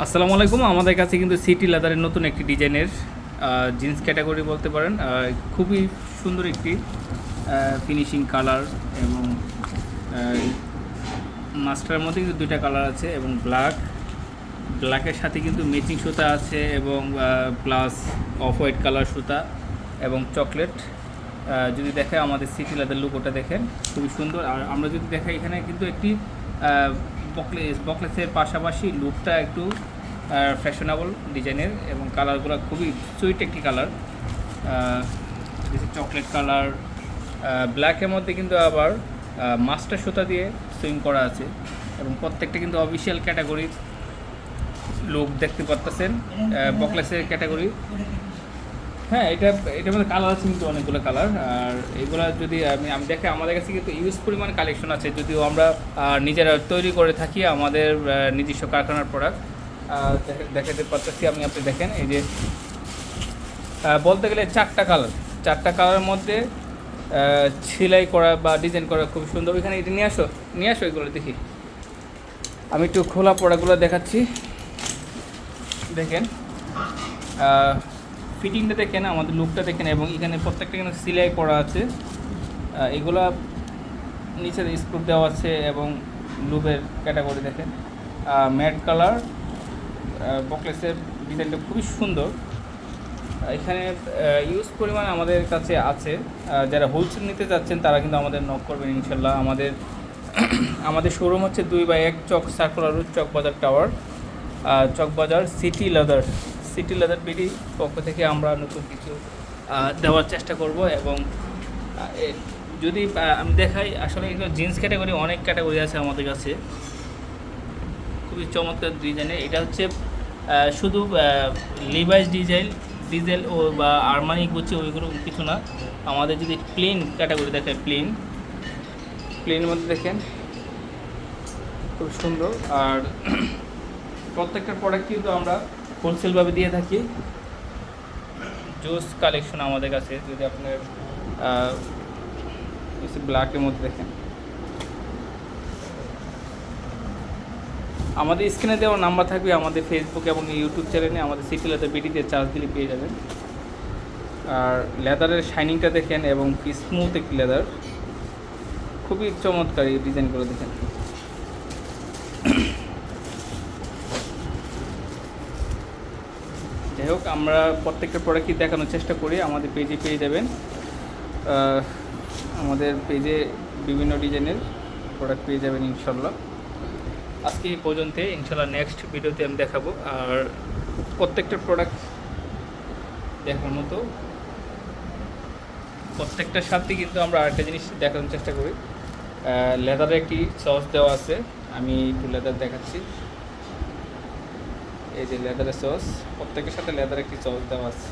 আসসালামু আলাইকুম। আমাদের কাছে কিন্তু সিটি লেদারের নতুন একটি ডিজাইনের জিন্স ক্যাটাগরি বলতে পারেন খুবই সুন্দর একটি ফিনিশিং কালার এবং মাস্টারের মধ্যে কিন্তু দুইটা কালার আছে এবং ব্ল্যাক ব্ল্যাকের সাথে কিন্তু ম্যাচিং সুতা আছে এবং প্লাস অফ হোয়াইট কালার সুতা এবং চকলেট যদি দেখে আমাদের সিটি লেদার লুক ওটা দেখেন, খুবই সুন্দর। আর আমরা যদি দেখাই এখানে কিন্তু একটি বকলেস বকলেসের পাশাপাশি লুকটা একটু ফ্যাশনেবল ডিজাইনের এবং কালারগুলো খুবই সুইট একটি কালার চকলেট কালার ব্ল্যাকের মধ্যে কিন্তু আবার মাস্টার সুতা দিয়ে সুইং করা আছে এবং প্রত্যেকটা কিন্তু অফিসিয়াল ক্যাটাগরি লুক দেখতে পারতেছেন। বকলেসের ক্যাটাগরি হ্যাঁ এটা, এটার মধ্যে কালার আছে কিন্তু অনেকগুলো কালার আর এগুলো যদি আমি আমি দেখে আমাদের কাছে কিন্তু ইউজ পরিমাণ কালেকশন আছে, যদিও আমরা নিজেরা তৈরি করে থাকি আমাদের নিজস্ব কারখানার প্রোডাক্ট দেখাতে পারতেছি আমি আপনি দেখেন, এই যে বলতে গেলে চারটা কালার চারটা কালারের মধ্যে সেলাই করা বা ডিজাইন করা খুব সুন্দর। এখানে এটা নিয়ে আসো নিয়ে আসো এগুলো দেখি। আমি একটু খোলা পড়াগুলো দেখাচ্ছি। দেখেন ফিটিংটা দেখেন, আমাদের লুকটা দেখেন, এবং এখানে প্রত্যেকটা কিন্তু সিলাই করা আছে। এগুলা নিচে স্ক্রু দেওয়া আছে এবং লুবের ক্যাটাগরি দেখেন। ম্যাট কালার বকলেসের ডিজাইনটা খুবই সুন্দর। এখানে ইউজ পরিমাণ আমাদের কাছে আছে। যারা হোলসেল নিতে যাচ্ছেন, তারা কিন্তু আমাদের নক করবেন ইনশাল্লাহ আমাদের আমাদের শোরুম হচ্ছে দুই বাই এক চক circular route Chawkbazar tower Chawkbazar city leather city leather BD পক্ষ থেকে আমরা নতুন কিছু দেওয়ার চেষ্টা করব এবং যদি আমি দেখাই, আসলে জিন্স ক্যাটাগরি অনেক ক্যাটাগরি আছে আমাদের কাছে। খুবই চমৎকার ডিজাইনের। এটা হচ্ছে শুধু লিভাইস ডিজাইন, ডিজেল ও বা আরমানি গুচি ওইগুলো কিছু না। আমাদের যদি প্লেন ক্যাটাগরি দেখায়, প্লেন। প্লেনের মধ্যে দেখেন, খুব সুন্দর। আর প্রত্যেকটা প্রোডাক্ট কিন্তু আমরা হোলসেলভাবে দিয়ে থাকি। জোস কালেকশন আমাদের কাছে, যদি আপনার ব্ল্যাকের মধ্যে দেখেন। আমাদের স্ক্রিনে দেওয়া নাম্বার থাকবে আমাদের ফেসবুক এবং ইউটিউব চ্যানেলে, আমাদের সিটি লেদার বিডিতে চার্জ দিলে পেয়ে যাবেন। আর লেদারের শাইনিংটা দেখেন এবং কি স্মুথ একটি লেদার খুবই চমৎকার এই করে দেখেন। হোক, আমরা প্রত্যেকটা প্রোডাক্টই দেখানোর চেষ্টা করি, আমাদের পেজে পেয়ে যাবেন। আমাদের পেজে বিভিন্ন ডিজাইনের প্রোডাক্ট পেয়ে যাবেন, ইনশাল্লাহ। আজকে এই পর্যন্ত ইনশাল্লাহ নেক্সট ভিডিওতে আমি দেখাবো। আর প্রত্যেকটা প্রোডাক্ট দেখার মতো প্রত্যেকটার সাথে কিন্তু আমরা আরেকটা জিনিস দেখানোর চেষ্টা করি। লেদারে একটি সস দেওয়া আছে, আমি একটু লেদার দেখাচ্ছি। এই যে লেদারের সস প্রত্যেকের সাথে লেদারের কি সস দেওয়া আছে।